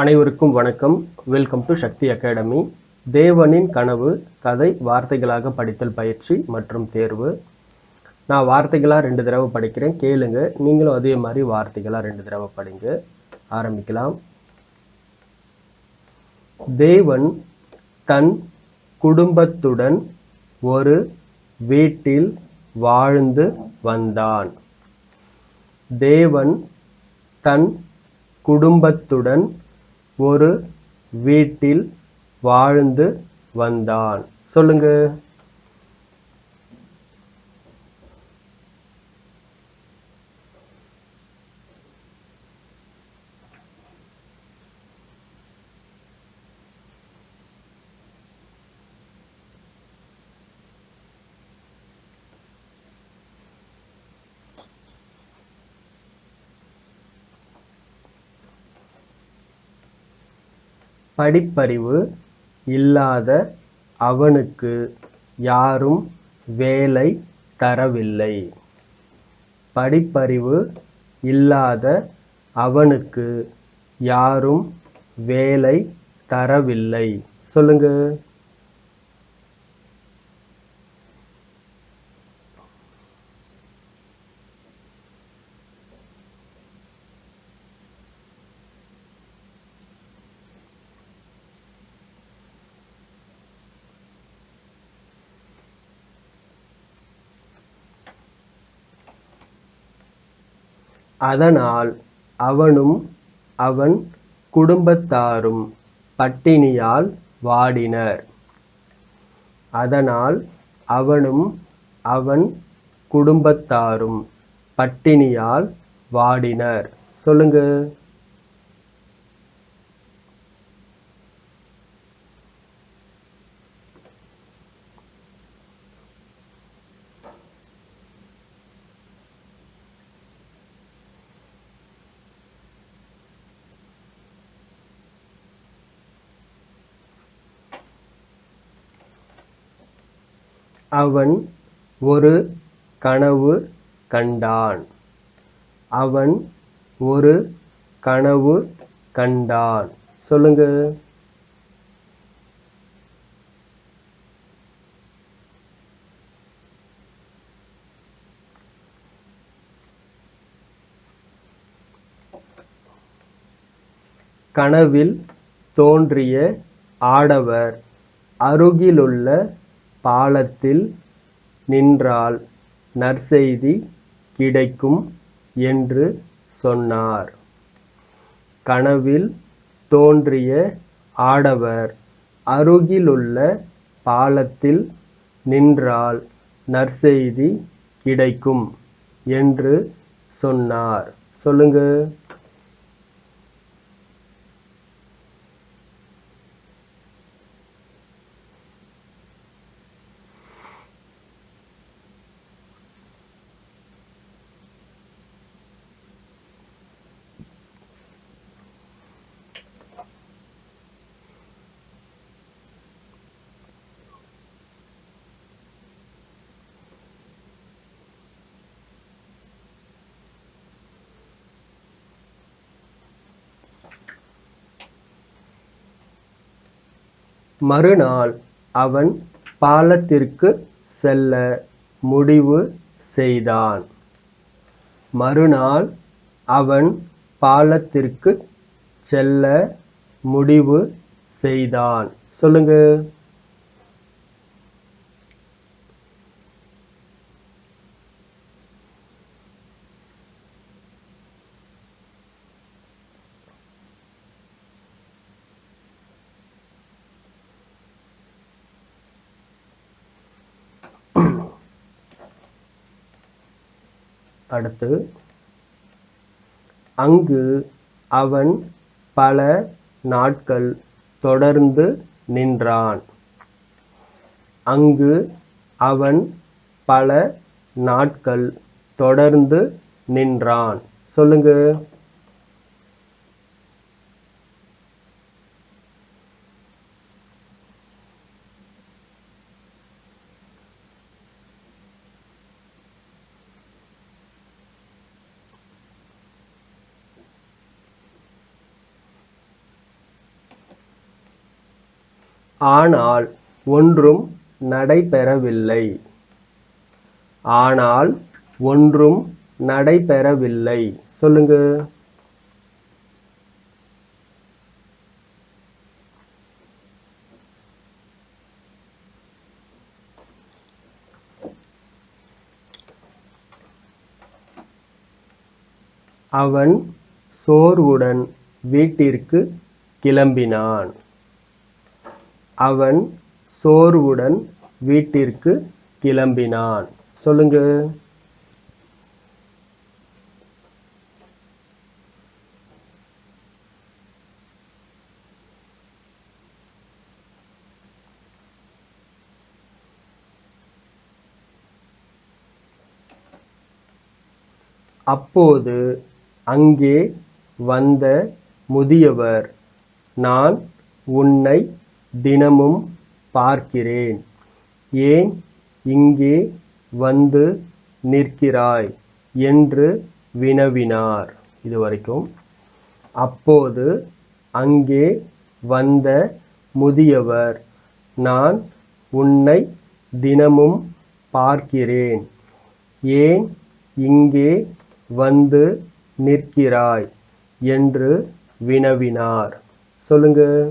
அனைவருக்கும் வணக்கம். Welcome to Sakthi academy தேவனின் கனவு கதை வார்த்தைகளாக படித்தல் பயிற்சி மற்றும் தேர்வு. நான் வார்த்தைகளாக ரெண்டு தடவை படிக்கிறேன். கேளுங்க. நீங்களும் அதே மாதிரி வார்த்தைகளாக ரெண்டு தடவை படிங்க. ஆரம்பிக்கலாம். தேவன் தன் குடும்பத்துடன் ஒரு வீட்டில் வாழ்ந்து வந்தான். தேவன் தன் குடும்பத்துடன் ஒரு வீட்டில் வாழ்ந்து வந்தான். சொல்லுங்க. படிப்பறிவு இல்லாத அவனுக்கு யாரும் வேலை தரவில்லை. படிப்பறிவு இல்லாத அவனுக்கு யாரும் வேலை தரவில்லை. சொல்லுங்க. அதனால் அவனும் அவன் குடும்பத்தாரும் பட்டினியால் வாடினர். அதனால் அவனும் அவன் குடும்பத்தாரும் பட்டினியால் வாடினர். சொல்லுங்க. அவன் ஒரு கனவு கண்டான். அவன் ஒரு கனவு கண்டான். சொல்லுங்க. கனவில் தோன்றிய ஆடவர் அருகிலுள்ள பாலத்தில் நின்றால் நற்செய்தி கிடைக்கும் என்று சொன்னார். கனவில் தோன்றிய ஆடவர் அருகிலுள்ள பாலத்தில் நின்றால் நற்செய்தி கிடைக்கும் என்று சொன்னார். சொல்லுங்க. மறுநாள் அவன் பாலத்திற்கு செல்ல முடிவு செய்தான். மறுநாள் அவன் பாலத்திற்கு செல்ல முடிவு செய்தான். சொல்லுங்க. அடுத்து அங்கு அவன் பல நாட்கள் தொடர்ந்து நின்றான். அங்கு அவன் பல நாட்கள் தொடர்ந்து நின்றான். சொல்லுங்க. ஆனால் ஒன்றும் நடைபெறவில்லை. ஆனால் ஒன்றும் நடைபெறவில்லை. சொல்லுங்க. அவன் சோர்வுடன் வீட்டிற்கு கிளம்பினான். அவன் சோர்வுடன் வீட்டிற்கு கிளம்பினான். சொல்லுங்க. அப்போது அங்கே வந்த முதியவர் நான் உன்னை தினமும் பார்க்கிறேன். ஏன் இங்கே வந்து நிற்கிறாய்? என்று வினவினார். இதுவரைக்கும். அப்போது அங்கே வந்த முதியவர் நான் உன்னை தினமும் பார்க்கிறேன். ஏன் இங்கே வந்து நிற்கிறாய்? என்று வினவினார். சொல்லுங்க.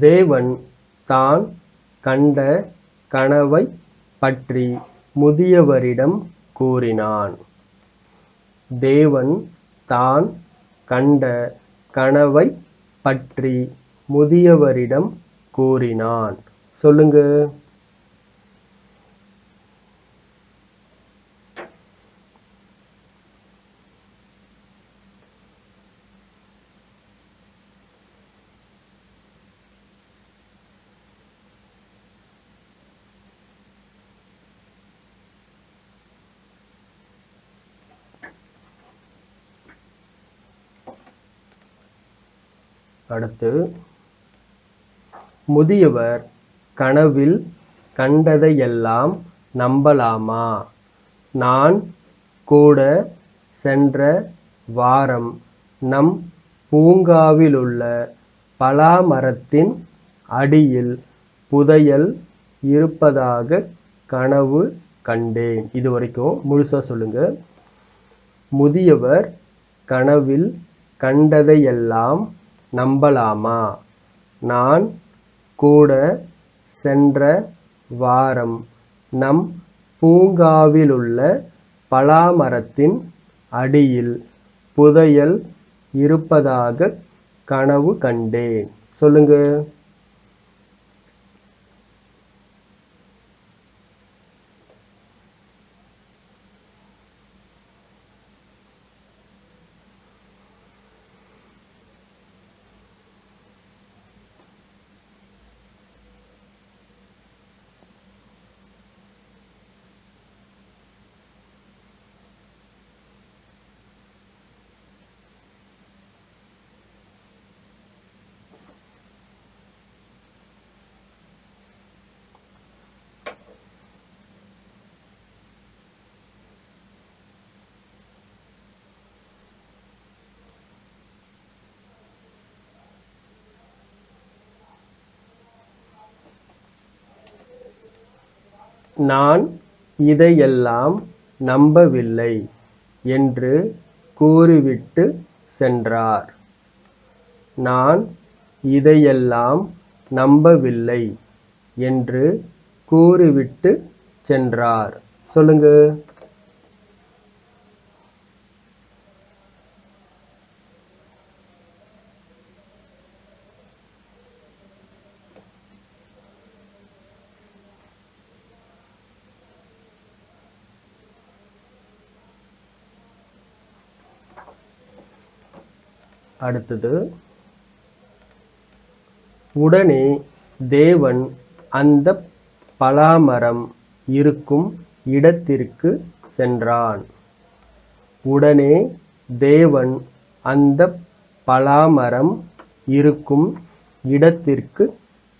தேவன் தான் கண்ட கனவைப் பற்றி முதியவரிடம் கூறினான். தேவன் தான் கண்ட கனவைப் பற்றி முதியவரிடம் கூறினான். சொல்லுங்க. அடுத்து முதியவர் கனவில் கண்டதையெல்லாம் நம்பலாமா? நான் கூட சென்ற வாரம் நம் பூங்காவிலுள்ள பலாமரத்தின் அடியில் புதையல் இருப்பதாக கனவு கண்டேன். இது வரைக்கும் முழுசா சொல்லுங்க. முதியவர் கனவில் கண்டதையெல்லாம் நம்பலாமா? நான் கூட சென்ற வாரம் நம் பூங்காவிலுள்ள பலாமரத்தின் அடியில் புதையல் இருப்பதாக கனவு கண்டேன். சொல்லுங்கள் நான் இதையெல்லாம் நம்பவில்லை என்று கூறிவிட்டு சென்றார். நான் இதையெல்லாம் நம்பவில்லை என்று கூறிவிட்டு சென்றார். சொல்லுங்க. அடுத்தது உடனே தேவன் அந்த பலாமரம் இருக்கும் இடத்திற்கு சென்றான். உடனே தேவன் அந்த பலாமரம் இருக்கும் இடத்திற்கு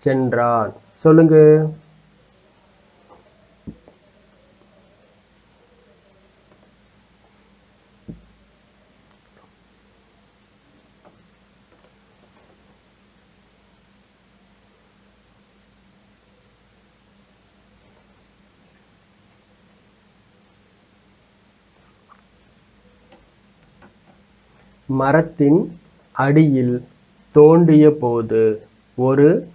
சென்றான். சொல்லுங்க. மரத்தின் அடியில் தோண்டியபோது ஒரு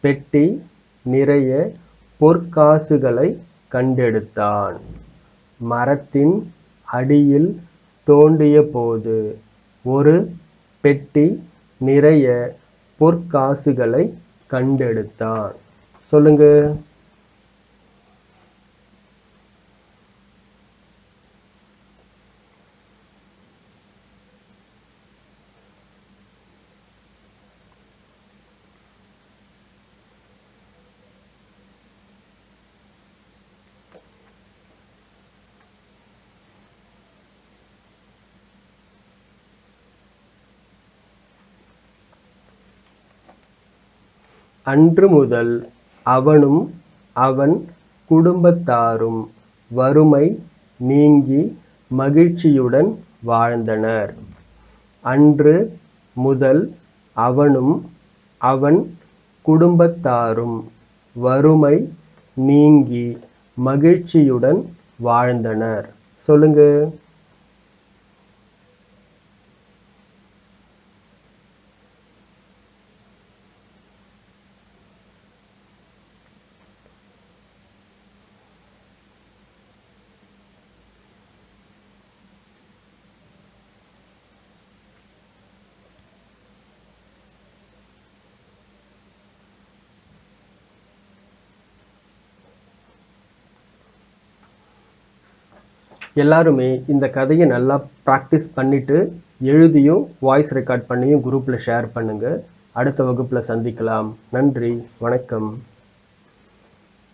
பெட்டி நிறைய பொற்காசுகளைக் கண்டெடுத்தான். மரத்தின் அடியில் தோண்டியபோது ஒரு பெட்டி நிறைய பொற்காசுகளைக் கண்டெடுத்தான். சொல்லுங்க அன்று முதல் அவனும் அவன் குடும்பத்தாரும் வறுமை நீங்கி மகிழ்ச்சியுடன் வாழ்ந்தனர். அன்று முதல் அவனும் அவன் குடும்பத்தாரும் வறுமை நீங்கி மகிழ்ச்சியுடன் வாழ்ந்தனர். சொல்லுங்க எல்லாருமே இந்த கதையை நல்லா ப்ராக்டிஸ் பண்ணிட்டு எழுதியும் வாய்ஸ் ரெக்கார்ட் பண்ணியும் குரூப்பில் ஷேர் பண்ணுங்கள் அடுத்த வகுப்பில் சந்திக்கலாம். நன்றி. வணக்கம்.